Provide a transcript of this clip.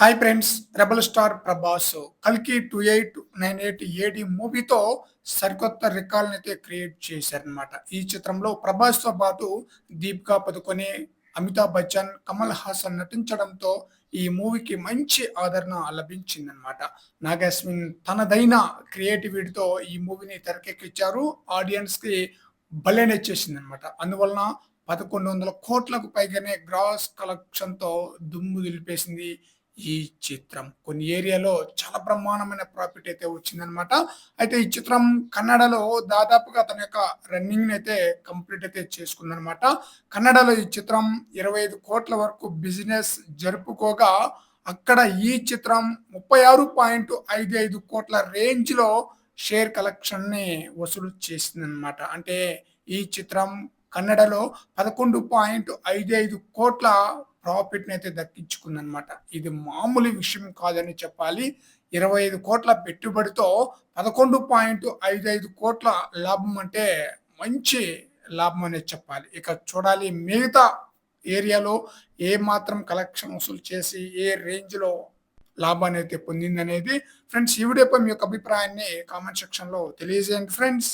Hi friends rebel star Prabhas కల్కి two eight nine eight AD మూవీతో సరికొత్త రికార్డుని అయితే క్రియేట్ చేశారనమాట ఈ చిత్రంలో ప్రభాస్తో పాటు దీపికా పదుకొని అమితాబ్ బచ్చన్ కమల్ హాసన్ నటించడంతో ఈ మూవీకి మంచి ఆదరణ లభించిందనమాట నాగాస్మిన్ తనదైన క్రియేటివిటీతో ఈ మూవీని తెరకెక్కించారు. ఆడియన్స్కి భలే నచ్చేసిందనమాట అందువలన పదకొండు వందల కోట్లకు పైగానే గ్రాస్ కలెక్షన్తో దుమ్ము దులిపేసింది ఈ చిత్రం. కొన్ని ఏరియాలో చాలా బ్రహ్మాండమైన ప్రాఫిట్ అయితే వచ్చిందనమాట అయితే ఈ చిత్రం కన్నడలో దాదాపుగా తన యొక్క రన్నింగ్ అయితే కంప్లీట్ అయితే చేసుకుందనమాట కన్నడలో ఈ చిత్రం ఇరవై ఐదు కోట్ల వరకు బిజినెస్ జరుపుకోగా అక్కడ ఈ చిత్రం ముప్పై ఆరు పాయింట్ ఐదు ఐదు కోట్ల రేంజ్లో షేర్ కలెక్షన్ని వసూలు చేసిందనమాట అంటే ఈ చిత్రం కన్నడలో పదకొండు పాయింట్ ఐదు ఐదు కోట్ల ప్రాఫిట్ని అయితే దక్కించుకుందనమాట ఇది మామూలు విషయం కాదని చెప్పాలి. ఇరవై ఐదు కోట్ల పెట్టుబడితో పదకొండు పాయింట్ ఐదు ఐదు కోట్ల లాభం అంటే మంచి లాభం అనేది చెప్పాలి. ఇక చూడాలి మిగతా ఏరియాలో ఏ మాత్రం కలెక్షన్ వసూలు చేసి ఏ రేంజ్లో లాభం లాభాన్ని అయితే పొందిందనేది ఫ్రెండ్స్ ఈ వీడియోపై మీ యొక్క అభిప్రాయాన్ని కామెంట్ సెక్షన్లో తెలియజేయండి ఫ్రెండ్స్.